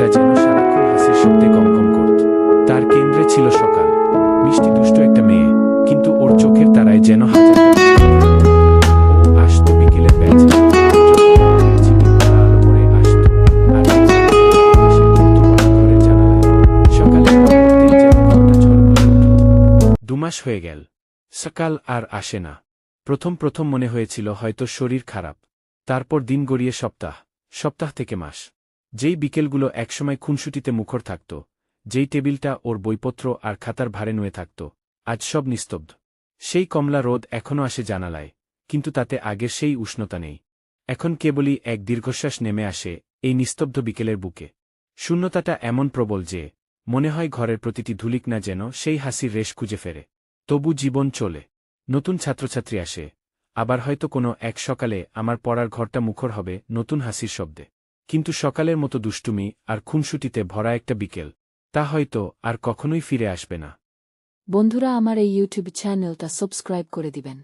ঘরটা যেন সারাক্ষণ হাসির শব্দে কমকম করত। তার কেন্দ্রে ছিল সকাল। মিষ্টি দুষ্ট একটা মেয়ে, কিন্তু ওর চোখের তারায় যেন আসতো বিকেলের ব্যাচে। দুমাস হয়ে গেল। সকাল আর আসে না। প্রথম প্রথম মনে হয়েছিল হয়তো শরীর খারাপ। তারপর দিন গড়িয়ে সপ্তাহ সপ্তাহ থেকে মাস। যেই বিকেলগুলো একসময় খুনসুটিতে মুখর থাকত, যেই টেবিলটা ওর বইপত্র আর খাতার ভারে নুয়ে থাকত, আজ সব নিস্তব্ধ। সেই কমলা রোদ এখনও আসে জানালায়, কিন্তু তাতে আগের সেই উষ্ণতা নেই। এখন কেবলই এক দীর্ঘশ্বাস নেমে আসে এই নিস্তব্ধ বিকেলের বুকে। শূন্যতাটা এমন প্রবল যে, মনে হয় ঘরের প্রতিটি ধুলিক না যেন সেই হাসির রেশ খুঁজে ফেরে। তবু জীবন চলে, নতুন ছাত্রছাত্রী আসে, আবার হয়তো কোনো এক সকালে আমার পড়ার ঘরটা মুখর হবে নতুন হাসির শব্দে। কিন্তু সকালের মতো দুষ্টুমি আর খুনসুটিতে ভরা একটা বিকেল, তা হয়তো আর কখনোই ফিরে আসবে না। বন্ধুরা, আমার এই ইউটিউব চ্যানেলটা সাবস্ক্রাইব করে দিবেন।